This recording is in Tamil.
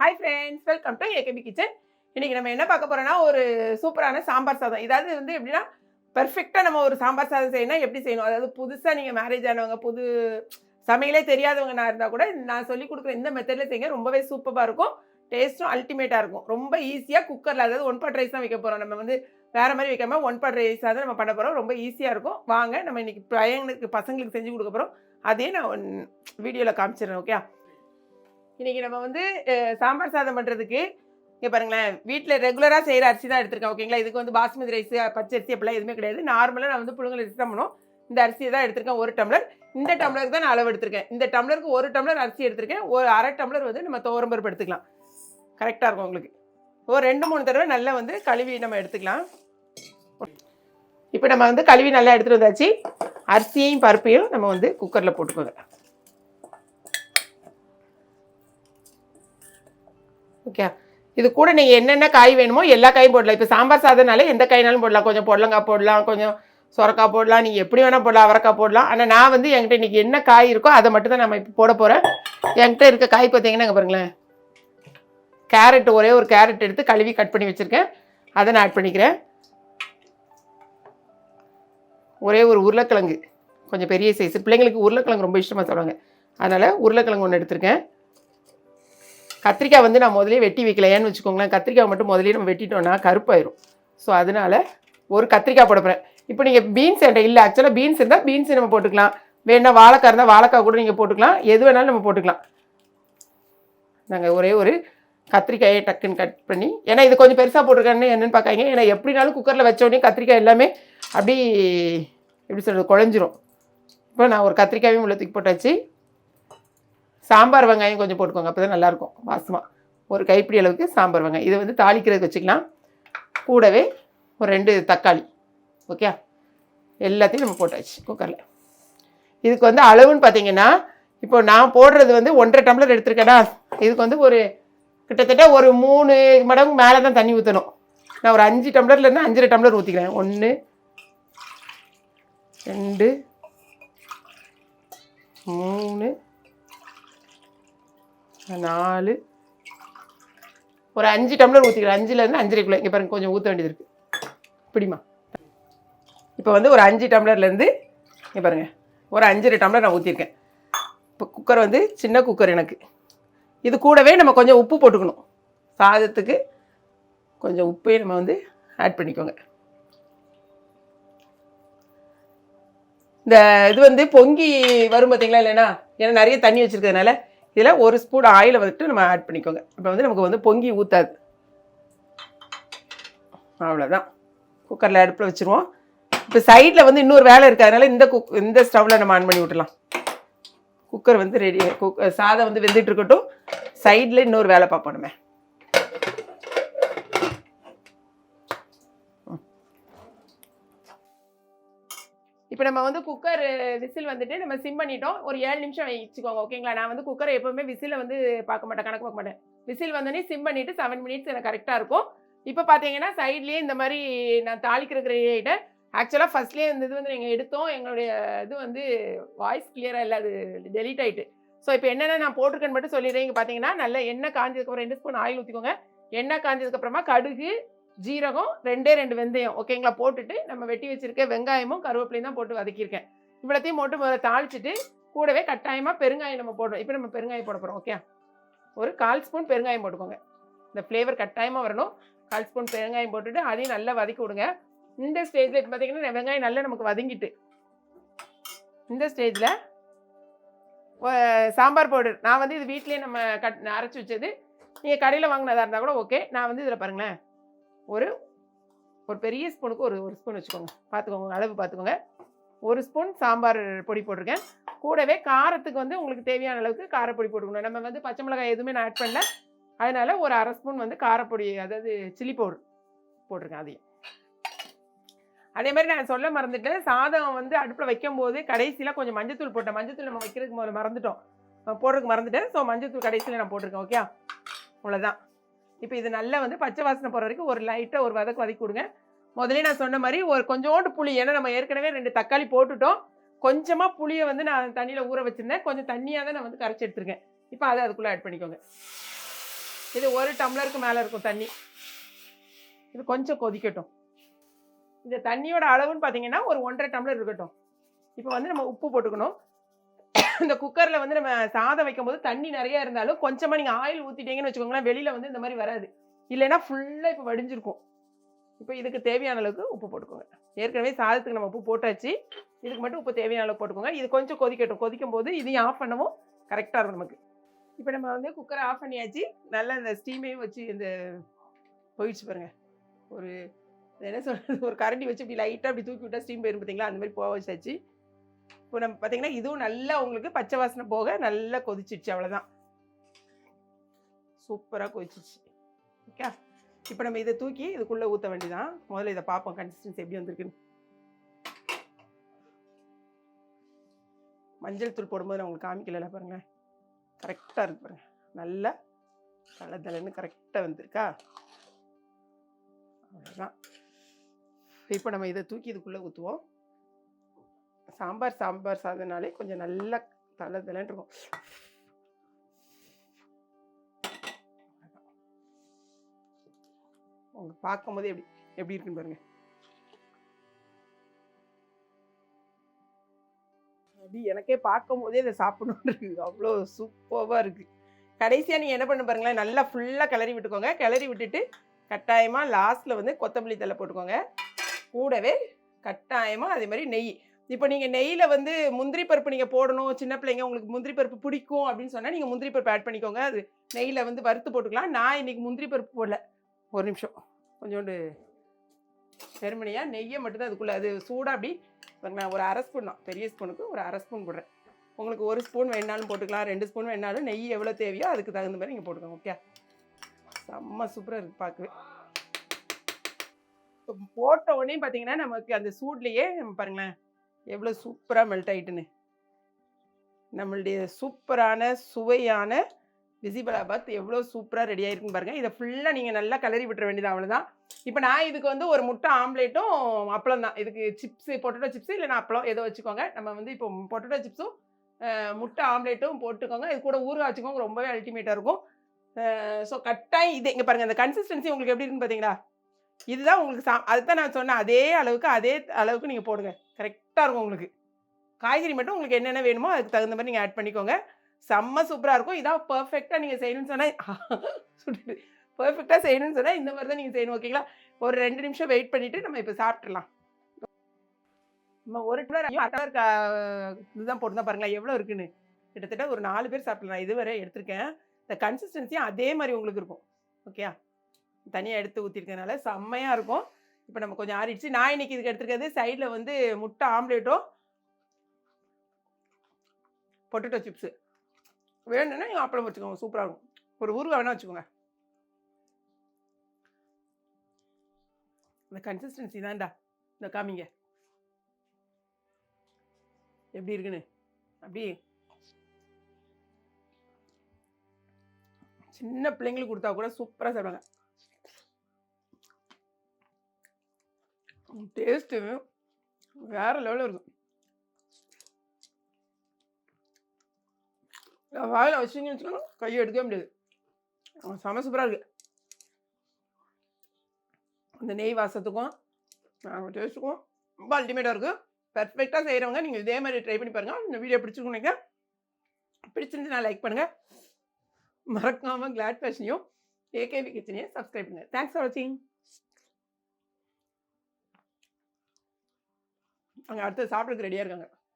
Hi friends welcome to AKP kitchen இன்றைக்கி நம்ம என்ன பார்க்க போகிறோன்னா ஒரு சூப்பரான சாம்பார் சாதம். இதாவது வந்து எப்படின்னா பர்ஃபெக்டாக நம்ம ஒரு சாம்பார் சாதம் செய்யணும் எப்படி செய்யணும்? அதாவது புதுசாக நீங்கள் மேரேஜ் ஆனவங்க புது சமையலே தெரியாதவங்க நான் இருந்தால் கூட நான் சொல்லி கொடுக்குற இந்த மெத்தடில் செய்யுங்க ரொம்பவே சூப்பராக இருக்கும். டேஸ்ட்டும் அல்டிமேட்டாக இருக்கும். ரொம்ப ஈஸியாக குக்கரில் அதாவது ஒன் பாட் ரைஸ் தான் வைக்க போகிறோம் நம்ம வந்து வேறு மாதிரி வைக்காம ஒன் பாட் ரைஸாக தான் நம்ம பண்ண போகிறோம் ரொம்ப ஈஸியாக இருக்கும். வாங்க நம்ம இன்றைக்கி பையனுக்கு பசங்களுக்கு செஞ்சு கொடுக்க போகிறோம் அதே நான் வீடியோவில் காமிச்சிடுறேன் ஓகே இன்றைக்கி நம்ம வந்து சாம்பார் சாதம் பண்ணுறதுக்கு இங்கே பாருங்களேன் வீட்டில் ரெகுலராக செய்கிற அரிசி தான் எடுத்திருக்கேன் ஓகேங்களா இதுக்கு வந்து பாஸ்மதி ரைஸ் பச்சரிசி அப்படிலாம் எதுவுமே கிடையாது. நார்மலாக நான் வந்து புழுங்கல் அரிசி தான் பண்ணுவோம். இந்த அரிசியை தான் எடுத்திருக்கேன் ஒரு டம்ளர். இந்த டம்ளருக்கு தான் நான் அளவு எடுத்திருக்கேன். இந்த டம்ளருக்கு ஒரு டம்ளர் அரிசி எடுத்திருக்கேன். ஒரு அரை டம்ளர் வந்து நம்ம துவரம்பருப்பு எடுத்துக்கலாம். கரெக்டாக இருக்கும் உங்களுக்கு. ஒரு ரெண்டு மூணு தடவை நல்லா வந்து கழுவி நம்ம எடுத்துக்கலாம். இப்போ நம்ம வந்து கழுவி நல்லா எடுத்துகிட்டு வந்தாச்சு. அரிசியையும் பருப்பையும் நம்ம வந்து குக்கரில் போட்டுக்கோங்க. ஓகே. இது கூட நீங்கள் என்னென்ன காய் வேணுமோ எல்லா காயும் போடலாம். இப்போ சாம்பார் சாதம்னாலே எந்த காய்னாலும் போடலாம். கொஞ்சம் புடலங்காய் போடலாம் கொஞ்சம் சொரக்காய் போடலாம். நீங்கள் எப்படி வேணால் போடலாம். அவரைக்காய் போடலாம். ஆனால் நான் வந்து என்கிட்ட இன்றைக்கி என்ன காய் இருக்கோ அதை மட்டும் தான் நம்ம இப்போ போட போகிறேன் என்கிட்ட இருக்க காய் பார்த்தீங்கன்னா இங்க பாருங்களேன். கேரட் ஒரே ஒரு கேரட் எடுத்து கழுவி கட் பண்ணி வச்சுருக்கேன். அதை நான் ஆட் பண்ணிக்கிறேன். ஒரே ஒரு உருளைக்கிழங்கு. கொஞ்சம் பெரிய சைஸ் பிள்ளைங்களுக்கு உருளைக்கிழங்கு ரொம்ப இஷ்டமாக சொல்லுவாங்க. அதனால் உருளைக்கிழங்கு ஒன்று எடுத்திருக்கேன். கத்திரிக்காய் வந்து நான் முதலே வெட்டி வைக்கல ஏன்னு வச்சுக்கோங்களேன். கத்திரிக்காய் மட்டும் முதலே நம்ம வெட்டிட்டோம்னா கருப்பாயிரும். ஸோ அதனால் ஒரு கத்திரிக்காய் போட போகிறேன் இப்போ நீங்கள் பீன்ஸ் என்கிட்ட இல்லை. ஆக்சுவலாக பீன்ஸ் இருந்தால் பீன்ஸ் நம்ம போட்டுக்கலாம். வேணா வாழைக்காய் இருந்தால் வாழைக்காய் கூட நீங்கள் போட்டுக்கலாம். எது வேணாலும் நம்ம போட்டுக்கலாம். நாங்கள் ஒரே ஒரு கத்திரிக்காயை டக்குன்னு கட் பண்ணி ஏன்னா இது கொஞ்சம் பெருசாக போட்டிருக்கேன்னு என்னென்னு பார்க்காங்க ஏன்னா எப்படினாலும் குக்கரில் வச்ச உடனே கத்திரிக்காய் எல்லாமே அப்படி எப்படி சொல்கிறது குழஞ்சிரும். இப்போ நான் ஒரு கத்திரிக்காயும் உள்ள தூக்கி போட்டாச்சு. சாம்பார் வெங்காயம் கொஞ்சம் போட்டுக்கோங்க அப்போ தான் நல்லாயிருக்கும் வாசமாக ஒரு கைப்பிடி அளவுக்கு சாம்பார் வெங்காயம். இதை வந்து தாளிக்கிறதுக்கு வச்சுக்கலாம். கூடவே ஒரு ரெண்டு தக்காளி ஓகே? எல்லாத்தையும் நம்ம போட்டாச்சு குக்கரில். இதுக்கு வந்து அளவுன்னு பார்த்தீங்கன்னா இப்போ நான் போடுறது வந்து ஒன்றரை டம்ளர் எடுத்திருக்கேனா இதுக்கு வந்து ஒரு கிட்டத்தட்ட ஒரு மூணு மடங்கு மேலே தான் தண்ணி ஊற்றணும் நான் ஒரு அஞ்சு டம்ளர்லேருந்து அஞ்சரை டம்ளர் ஊற்றிக்கிறேன் ஒன்று ரெண்டு மூணு நாலு. ஒரு அஞ்சு டம்ளர் ஊற்றிக்கிறேன் அஞ்சுலேருந்து அஞ்சரைக்குள்ளே. இங்கே பாருங்க கொஞ்சம் ஊற்ற வேண்டியது இருக்குது பிடிமா இப்போ வந்து ஒரு அஞ்சு டம்ளர்லேருந்து இங்கே பாருங்கள் ஒரு அஞ்சரை டம்ளர் நான் ஊற்றிருக்கேன் இப்போ குக்கர் வந்து சின்ன குக்கர் எனக்கு. இது கூடவே நம்ம கொஞ்சம் உப்பு போட்டுக்கணும். சாதத்துக்கு கொஞ்சம் உப்பையும் நம்ம வந்து ஆட் பண்ணிக்கோங்க. இந்த இது வந்து பொங்கி வரும் பார்த்தீங்களா இல்லைன்னா? ஏன்னா நிறைய தண்ணி வச்சுருக்கிறதுனால இதில் ஒரு ஸ்பூன் ஆயிலை வந்துட்டு நம்ம ஆட் பண்ணிக்கோங்க. இப்போ வந்து நமக்கு வந்து பொங்கி ஊற்றாது அவ்வளோதான் குக்கரில் அடுப்பில் வச்சுருவோம். இப்போ சைடில் வந்து இன்னொரு வேலை இருக்குது அதனால் இந்த குக் இந்த ஸ்டவ்வில் நம்ம ஆன் பண்ணி விட்டுலாம் குக்கர் வந்து ரெடி குக் சாதம் வந்து வெந்துட்டு இருக்கட்டும். சைடில் இன்னொரு வேலை பார்ப்போம் நம்ம. இப்போ நம்ம வந்து குக்கர் விசில் வந்துட்டு நம்ம சிம் பண்ணிட்டோம். ஒரு ஏழு நிமிஷம் வச்சுக்கோங்க ஓகேங்களா நான் வந்து குக்கரை எப்பவுமே விசிலை வந்து பார்க்க மாட்டேன் கணக்கு பார்க்க மாட்டேன். விசில் வந்தோடனே சிம் பண்ணிட்டு செவன் மினிட்ஸ் எனக்கு கரெக்டாக இருக்கும். இப்போ பார்த்தீங்கன்னா சைட்லேயே இந்த மாதிரி நான் தாளிக்கிறதுக்கு ஆக்சுவலாக ஃபர்ஸ்ட்லேயே இந்த இது வந்து நீங்கள் எடுத்தோம். எங்களுடைய இது வந்து வாய்ஸ் கிளியராக இல்லை அது டெலீட் ஆகிட்டு ஸோ இப்போ என்னென்ன நான் போட்டிருக்கேன்னு மட்டும் சொல்லிடுறேன். இங்கே பார்த்தீங்கன்னா நல்ல எண்ணெய் காஞ்சதுக்கப்புறம் ரெண்டு ஸ்பூன் ஆயில் ஊற்றிக்கோங்க எண்ணெய் காஞ்சதுக்கப்புறமா கடுகு ஜீரகம் ரெண்டே ரெண்டு வெந்தயம் ஓகேங்களா போட்டுட்டு நம்ம வெட்டி வச்சுருக்க வெங்காயமும் கருவேப்பிலையும் தான் போட்டு வதக்கியிருக்கேன். இவ்வளோத்தையும் போட்டு முதல்ல தாளிச்சிட்டு கூடவே கட்டாயமாக பெருங்காயம் நம்ம போடுறோம். இப்போ நம்ம பெருங்காயம் போட போகிறோம் ஓகே ஒரு கால் ஸ்பூன் பெருங்காயம் போட்டுக்கோங்க. இந்த ஃப்ளேவர் கட்டாயமாக வரணும். கால் ஸ்பூன் பெருங்காயம் போட்டுட்டு அதையும் நல்லா வதக்கி விடுங்க. இந்த ஸ்டேஜில் இப்போ பார்த்தீங்கன்னா வெங்காயம் நல்லா நமக்கு வதங்கிட்டு. இந்த ஸ்டேஜில் சாம்பார் பவுடர் நான் வந்து இது வீட்லேயே நம்ம கட் அரைச்சி வச்சது. நீங்கள் கடையில் வாங்கினதாக இருந்தால் கூட ஓகே நான் வந்து இதில் பாருங்களேன். ஒரு ஒரு பெரிய ஸ்பூனுக்கு ஒரு ஒரு ஸ்பூன் வச்சுக்கோங்க. பார்த்துக்கோங்க அளவு பார்த்துக்கோங்க. ஒரு ஸ்பூன் சாம்பார் பொடி போட்டிருக்கேன். கூடவே காரத்துக்கு வந்து உங்களுக்கு தேவையான அளவுக்கு காரப்பொடி போட்டுக்கணும். நம்ம வந்து பச்சை மிளகாய் எதுவுமே நான் ஆட் பண்ணல. அதனால் ஒரு அரை ஸ்பூன் வந்து காரப்பொடி அதாவது சில்லி பவுடர் போட்டிருக்கேன் அதையும். அதே மாதிரி நான் சொல்ல மறந்துட்டேன். சாதம் வந்து அடுப்பில் வைக்கும்போது கடைசியில் கொஞ்சம் மஞ்சத்தூள் போட்டேன். மஞ்சத்தூள் நம்ம வைக்கிறதுக்கு முதல்ல மறந்துட்டோம். போடுறதுக்கு மறந்துட்டேன். ஸோ மஞ்சத்தூள் கடைசியில் நான் போட்டிருக்கேன். ஓகே அவ்வளோதான் இப்போ இது நல்லா வந்து பச்சை வாசனை போகிற வரைக்கும் ஒரு லைட்டாக ஒரு வதக்கு வதக்கி கொடுங்க. முதலே நான் சொன்ன மாதிரி ஒரு கொஞ்சோண்டு புளி ஏன்னா நம்ம ஏற்கனவே ரெண்டு தக்காளி போட்டுட்டோம். கொஞ்சமாக புளியை வந்து நான் தண்ணியில் ஊற வச்சுருந்தேன். கொஞ்சம் தண்ணியாக தான் நான் வந்து கரைச்சி எடுத்துருக்கேன். இப்போ அதை அதுக்குள்ளே ஆட் பண்ணிக்கோங்க. இது ஒரு டம்ளருக்கு மேலே இருக்கும் தண்ணி. இது கொஞ்சம் கொதிக்கட்டும். இந்த தண்ணியோட அளவுன்னு பார்த்தீங்கன்னா ஒரு ஒன்றரை டம்ளர் இருக்கட்டும். இப்போ வந்து நம்ம உப்பு போட்டுக்கணும். இந்த குக்கரில் வந்து நம்ம சாதம் வைக்கும்போது தண்ணி நிறைய இருந்தாலும் கொஞ்சமாக நீங்கள் ஆயில் ஊற்றிட்டீங்கன்னு வச்சுக்கோங்களேன் வெளியில் வந்து இந்த மாதிரி வராது. இல்லைன்னா ஃபுல்லாக இப்போ வடிஞ்சிருக்கும். இப்போ இதுக்கு தேவையான அளவுக்கு உப்பு போட்டுக்கோங்க. ஏற்கனவே சாதத்துக்கு நம்ம உப்பு போட்டாச்சு. இதுக்கு மட்டும் உப்பு தேவையான அளவு போட்டுக்கோங்க. இது கொஞ்சம் கொதிக்கட்டும். கொதிக்கும் போது இதையும் ஆஃப் பண்ணவும் கரெக்டாக இருக்கும் நமக்கு. இப்போ நம்ம வந்து குக்கரை ஆஃப் பண்ணியாச்சு. நல்லா இந்த ஸ்டீமையும் வச்சு இந்த போயிடுச்சு பாருங்க. ஒரு என்ன சொல்கிறது ஒரு கரண்டி வச்சு இப்படி லைட்டாக அப்படி தூக்கி விட்டா ஸ்டீம் போயிடும் பார்த்தீங்களா அந்த மாதிரி போக வச்சாச்சு. இப்போ நம்ம பார்த்தீங்கன்னா இதுவும் நல்லா உங்களுக்கு பச்சை வாசனை போக நல்லா கொதிச்சிடுச்சு அவ்வளோதான் சூப்பராக கொதிச்சிச்சு ஓகே இப்போ நம்ம இதை தூக்கி இதுக்குள்ளே ஊற்ற வேண்டியதான் முதல்ல இதை பார்ப்போம் கன்சிஸ்டன்சி எப்படி வந்திருக்குன்னு. மஞ்சள் தூள் போடும்போது நான் உங்களுக்கு காமிக்கல பாருங்களேன் கரெக்டாக இருக்கு பாருங்க. நல்லா தலை தலைன்னு கரெக்டாக வந்திருக்கா? அவ்வளோதான் இப்போ நம்ம இதை தூக்கி இதுக்குள்ளே ஊற்றுவோம் சாம்பார் சாம்பார் சாதனாலே கொஞ்சம் நல்லா தலை தலைன்னு இருக்கும் உங்களுக்கு பார்க்கும்போது எப்படி எப்படி இருக்குன்னு பாருங்க. அப்படி எனக்கே பார்க்கும் போதே இதை சாப்பிடணும்னு இருக்கு அவ்வளோ சூப்பராக இருக்கு. கடைசியாக நீங்கள் என்ன பண்ண பாருங்களேன் நல்லா ஃபுல்லாக கிளறி விட்டுக்கோங்க. கிளறி விட்டுட்டு கட்டாயமாக லாஸ்ட்டில் வந்து கொத்தமல்லி தலை போட்டுக்கோங்க. கூடவே கட்டாயமாக அதே மாதிரி நெய். இப்போ நீங்கள் நெய்யில் வந்து முந்திரி பருப்பு நீங்கள் போடணும் சின்ன பிள்ளைங்க உங்களுக்கு முந்திரி பருப்பு பிடிக்கும் அப்படின்னு சொன்னால் நீங்கள் முந்திரி பருப்பு ஆட் பண்ணிக்கோங்க. அது நெய்யில் வந்து வறுத்து போட்டுக்கலாம். நான் இன்னைக்கு முந்திரி பருப்பு போடல. ஒரு நிமிஷம். கொஞ்சோண்டு செருமணியாக நெய்யை மட்டும்தான் அதுக்குள்ளே அது சூடாக அப்படி நான் ஒரு அரை ஸ்பூன் தான். பெரிய ஸ்பூனுக்கு ஒரு அரை ஸ்பூன் போடுறேன். உங்களுக்கு ஒரு ஸ்பூன் வேணாலும் போட்டுக்கலாம் ரெண்டு ஸ்பூன் வேணாலும். நெய் எவ்வளோ தேவையோ அதுக்கு தகுந்த மாதிரி நீங்கள் போட்டுக்கோங்க ஓகே செம்ம சூப்பராக இருக்குது பார்க்கவே. இப்போ போட்ட உடனே பார்த்தீங்கன்னா நமக்கு அந்த சூட்லேயே நம்ம பாருங்களேன் எவ்வளோ சூப்பராக மெல்ட் ஆகிட்டுன்னு நம்மளுடைய சூப்பரான சுவையான விசிபலாபாத் எவ்வளோ சூப்பராக ரெடி ஆயிருக்குன்னு பாருங்கள் இதை ஃபுல்லாக நீங்கள் நல்லா கலரி விட்டுற வேண்டியது அவ்வளோதான் இப்போ நான் இதுக்கு வந்து ஒரு முட்டை ஆம்லேட்டும் அப்பளம் தான். இதுக்கு சிப்ஸு பொட்டேட்டோ சிப்ஸு இல்லைனா அப்பளம் ஏதோ வச்சுக்கோங்க. நம்ம வந்து இப்போ பொட்டேட்டோ சிப்ஸும் முட்டை ஆம்லேட்டும் போட்டுக்கோங்க. இது கூட ஊறுகாய் வச்சுக்கோங்க ரொம்பவே அல்டிமேட்டாக இருக்கும். ஸோ கட்டாயம் இது இங்கே பாருங்கள் அந்த கன்சிஸ்டன்சி உங்களுக்கு எப்படி இருக்குன்னு பார்த்தீங்களா இதுதான் உங்களுக்கு சா அதுதான் நான் சொன்னேன் அதே அளவுக்கு அதே அளவுக்கு நீங்கள் போடுங்க. கரெக்டாக இருக்கும் உங்களுக்கு. காய்கறி மட்டும் உங்களுக்கு என்னென்ன வேணுமோ அதுக்கு தகுந்த மாதிரி நீங்கள் ஆட் பண்ணிக்கோங்க. செம்ம சூப்பராக இருக்கும். இதான் பர்ஃபெக்டாக நீங்கள் செய்யணும்னு சொன்னால் சுட்டுட்டு பர்ஃபெக்டாக செய்யணும்னு சொன்னால் இந்த மாதிரி தான் நீங்கள் செய்யணும் ஓகேங்களா ஒரு ரெண்டு நிமிஷம் வெயிட் பண்ணிவிட்டு நம்ம இப்போ சாப்பிட்றலாம் நம்ம ஒரு டம்ளர் ஐயோ, இதுதான் போட்டுருந்தா பாருங்களேன். எவ்வளோ இருக்குன்னு. கிட்டத்தட்ட ஒரு நாலு பேர் சாப்பிடலாம் இதுவரை எடுத்திருக்கேன். இந்த கன்சிஸ்டன்சியும் அதே மாதிரி உங்களுக்கு இருக்கும். ஓகேயா தனியாக எடுத்து ஊற்றிருக்கனால செம்மையாக இருக்கும். இப்போ நம்ம கொஞ்சம் ஆறிடுச்சு. நான் இன்னைக்கு இதுக்கு எடுத்துருக்கிறது சைடில் வந்து முட்டை ஆம்லேட்டும் பொட்டேட்டோ சிப்ஸு வேணும்னா நீங்கள் அப்பளம் வச்சுக்கோங்க. சூப்பராக இருக்கும். ஒரு ஊருவா வேணால் வச்சுக்கோங்க. இந்த கன்சிஸ்டன்சி தான்டா இந்த காமிங்க. எப்படி இருக்குன்னு? அப்படி. சின்ன பிள்ளைங்களுக்கு கொடுத்தா கூட சூப்பராக சாப்பிடுவாங்க. டேஸ்ட்டு வேற லெவலில் இருக்கும். வாயில் வச்சிங்கன்னு வச்சுக்கோங்க கையை எடுக்கவே முடியாது. செம சூப்பராக இருக்குது அந்த நெய் வாசத்துக்கும் டேஸ்ட்டுக்கும் ரொம்ப அல்டிமேட்டாக இருக்குது பர்ஃபெக்டாக செய்கிறவங்க நீங்கள் இதே மாதிரி ட்ரை பண்ணி பாருங்கள் இந்த வீடியோ பிடிச்சிருக்கும் பிடிச்சிருந்து நான் லைக் பண்ணுங்கள் மறக்காமல் கிளாட் ஃபேஷனையும் ஏகேபி கிச்சனையும் சப்ஸ்கிரைப் பண்ணுங்கள் தேங்க்ஸ் ஃபார் வாட்சிங் அங்கே அடுத்து சாப்பிட்றதுக்கு ரெடியாக இருக்காங்க.